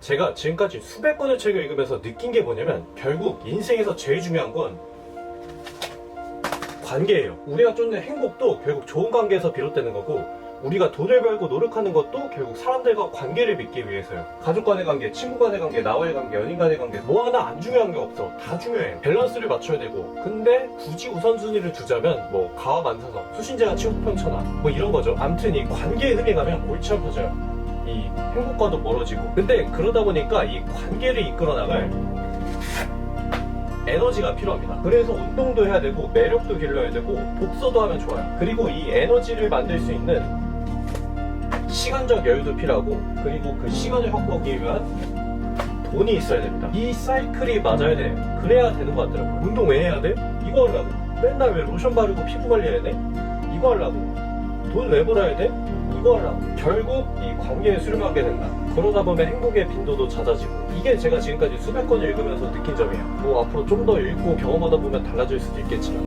제가 지금까지 수백 권의 책을 읽으면서 느낀 게 뭐냐면 결국 인생에서 제일 중요한 건 관계예요. 우리가 쫓는 행복도 결국 좋은 관계에서 비롯되는 거고 우리가 돈을 벌고 노력하는 것도 결국 사람들과 관계를 맺기 위해서요. 가족 간의 관계, 친구 간의 관계, 나와의 관계, 연인 간의 관계 뭐 하나 안 중요한 게 없어. 다 중요해. 밸런스를 맞춰야 되고 근데 굳이 우선순위를 두자면 뭐 가와 만사성, 수신제가 치우평천하 뭐 이런 거죠. 암튼 이 관계에 흠이 가면 골치 아파져요. 이 행복과도 멀어지고 근데 그러다 보니까 이 관계를 이끌어 나갈 에너지가 필요합니다. 그래서 운동도 해야 되고 매력도 길러야 되고 독서도 하면 좋아요. 그리고 이 에너지를 만들 수 있는 시간적 여유도 필요하고 그리고 그 시간을 확보하기 위한 돈이 있어야 됩니다. 이 사이클이 맞아야 돼. 그래야 되는 것 같더라고요. 운동 왜 해야 돼? 이거 하려고. 맨날 왜 로션 바르고 피부 관리해야 돼? 이거 하려고. 돈 왜 벌어야 돼? 이거 하려고. 결국 이 관계에 수렴하게 된다. 그러다 보면 행복의 빈도도 잦아지고. 이게 제가 지금까지 수백 권을 읽으면서 느낀 점이에요. 뭐 앞으로 좀 더 읽고 경험하다 보면 달라질 수도 있겠지만.